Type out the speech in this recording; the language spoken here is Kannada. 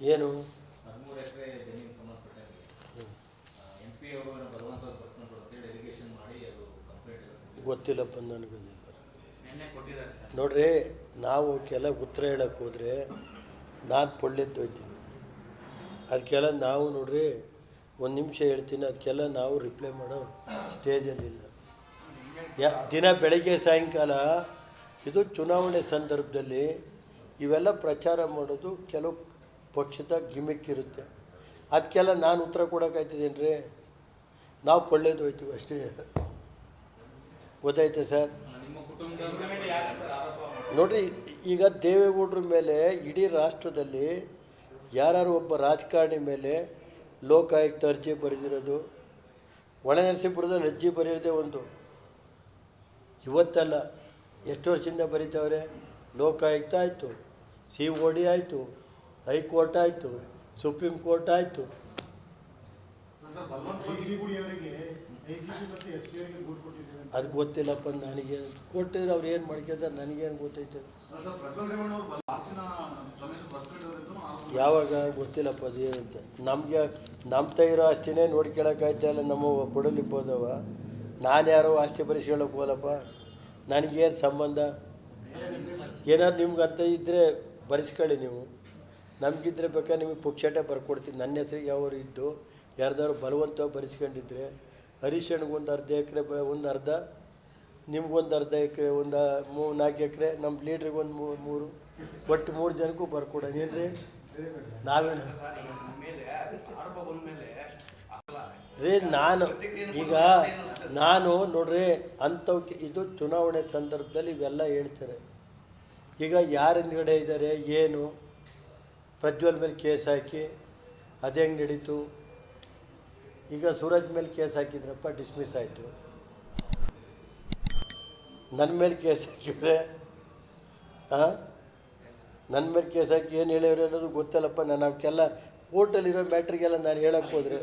ಏನು? ಗೊತ್ತಿಲ್ಲಪ್ಪ ನನಗದಿಲ್ಲ ನೋಡ್ರಿ ನಾವು ಕೆಲ ಉತ್ತರ ಹೇಳಕ್ಕೆ ಹೋದರೆ ನಾನು ಪೊಳ್ಳೆದ್ದು ಹೋಯ್ತೀನಿ. ಅದಕ್ಕೆಲ್ಲ ನಾವು ನೋಡ್ರಿ ಒಂದು ನಿಮಿಷ ಹೇಳ್ತೀನಿ ಅದಕ್ಕೆಲ್ಲ ನಾವು ರಿಪ್ಲೈ ಮಾಡೋ ಸ್ಟೇಜಲ್ಲಿಲ್ಲ ಯಾ ದಿನ ಬೆಳಗ್ಗೆ ಸಾಯಂಕಾಲ ಇದು ಚುನಾವಣೆ ಸಂದರ್ಭದಲ್ಲಿ ಇವೆಲ್ಲ ಪ್ರಚಾರ ಮಾಡೋದು ಕೆಲವು ಪಕ್ಷದ ಗಿಮಿಕ್ ಇರುತ್ತೆ. ಅದಕ್ಕೆಲ್ಲ ನಾನು ಉತ್ತರ ಕೊಡೋಕ್ಕಾಯ್ತಿದ್ದೀನಿ ರೀ ನಾವು ಪೊಳ್ಳೆದು ಹೋಯ್ತೀವಿ ಅಷ್ಟೇ. ಗೊತ್ತಾಯ್ತಾ ಸರ್? ನೋಡಿರಿ, ಈಗ ದೇವೇಗೌಡರ ಮೇಲೆ ಇಡೀ ರಾಷ್ಟ್ರದಲ್ಲಿ ಯಾರು ಒಬ್ಬ ರಾಜಕಾರಣಿ ಮೇಲೆ ಲೋಕಾಯುಕ್ತ ಅರ್ಜಿ ಬರೆದಿರೋದು ಒಳನರಸೀಪುರದಲ್ಲಿ ಅರ್ಜಿ ಬರೆಯೋದೇ ಒಂದು. ಇವತ್ತಲ್ಲ, ಎಷ್ಟು ವರ್ಷದಿಂದ ಬರೀತಾವ್ರೆ. ಲೋಕಾಯುಕ್ತ ಆಯಿತು, ಸಿ ಒ ಡಿ ಆಯಿತು ಹೈಕೋರ್ಟ್ ಆಯಿತು ಸುಪ್ರೀಂ ಕೋರ್ಟ್ ಆಯಿತು. ಅದು ಗೊತ್ತಿಲ್ಲಪ್ಪ ನನಗೆ ಕೊಟ್ಟಿದ್ರೆ ಅವ್ರು ಏನು ಮಾಡ್ಕೊತಾರೆ ನನಗೇನು ಗೊತ್ತೈತೆ. ಯಾವಾಗ ಗೊತ್ತಿಲ್ಲಪ್ಪ ಅದು ಏನಂತ. ನಮಗೆ ನಮ್ಮ ತೈರೋ ಆಸ್ತಿನೇ ನೋಡ್ಕೊಳಕ್ಕಾಯ್ತಾ ಅಲ್ಲ ನಮ್ಮ ಬುಡಲಿ ಹೋದವ ನಾನು ಯಾರೋ ಆಸ್ತಿ ಪರಿಶೀಲಕ್ಕೆ ಹೋಗಲ್ಲಪ್ಪ. ನನಗೇನು ಸಂಬಂಧ? ಏನಾದ್ರು ನಿಮ್ಗೆ ಅಂತ ಇದ್ದರೆ ಬರೆಸ್ಕೊಳ್ಳಿ ನೀವು. ನಮಗಿದ್ರೆ ಬೇಕಾದ್ರೆ ನಿಮಗೆ ಪುಕ್ಷಟೆ ಬರ್ಕೊಡ್ತೀನಿ. ನನ್ನ ಹೆಸರಿಗೆ ಯಾವ್ದು ಇದ್ದು ಯಾರ್ದಾರು ಬಲವಂತ ಬರೆಸ್ಕೊಂಡಿದ್ರೆ ಹರೀಶ್ ಒಂದು ಅರ್ಧ ಎಕರೆ ಒಂದು ಅರ್ಧ ನಿಮ್ಗೊಂದು ಅರ್ಧ ಎಕರೆ, ಒಂದು ಮೂ, ನಾಲ್ಕು ಎಕರೆ, ನಮ್ಮ ಲೀಡ್ರಿಗೆ ಒಂದು ಮೂರು, ಒಟ್ಟು ಮೂರು ಜನಕ್ಕೂ ಬರ್ಕೊಡೋಣ. ಏನು ರೀ ನಾವೇನು? ರೀ, ನಾನು ಈಗ ನಾನು ನೋಡ್ರಿ, ಅಂಥವ್ಕೆ ಇದು ಚುನಾವಣೆ ಸಂದರ್ಭದಲ್ಲಿ ಇವೆಲ್ಲ ಹೇಳ್ತಾರೆ. ಈಗ ಯಾರ ಹಿಂದ್ಗಡೆ ಇದ್ದಾರೆ, ಏನು? ಪ್ರಜ್ವಲ್ ಮೇಲೆ ಕೇಸ್ ಹಾಕಿ ಅದು ಹೆಂಗೆ ನಡೀತು? ಈಗ ಸೂರಜ್ ಮೇಲೆ ಕೇಸ್ ಹಾಕಿದ್ರಪ್ಪ, ಡಿಸ್ಮಿಸ್ ಆಯಿತು. ನನ್ನ ಮೇಲೆ ಕೇಸ್ ಹಾಕಿದ್ರೆ ಹಾಂ ನನ್ನ ಮೇಲೆ ಕೇಸ್ ಹಾಕಿ ಏನು ಹೇಳಿವ್ರೆ ಅನ್ನೋದು ಗೊತ್ತಲ್ಲಪ್ಪ ನಾನು. ಅವಕ್ಕೆಲ್ಲ ಕೋರ್ಟಲ್ಲಿರೋ ಮ್ಯಾಟ್ರಿಗೆಲ್ಲ ನಾನು ಹೇಳಕ್ಕೆ ಹೋದರೆ.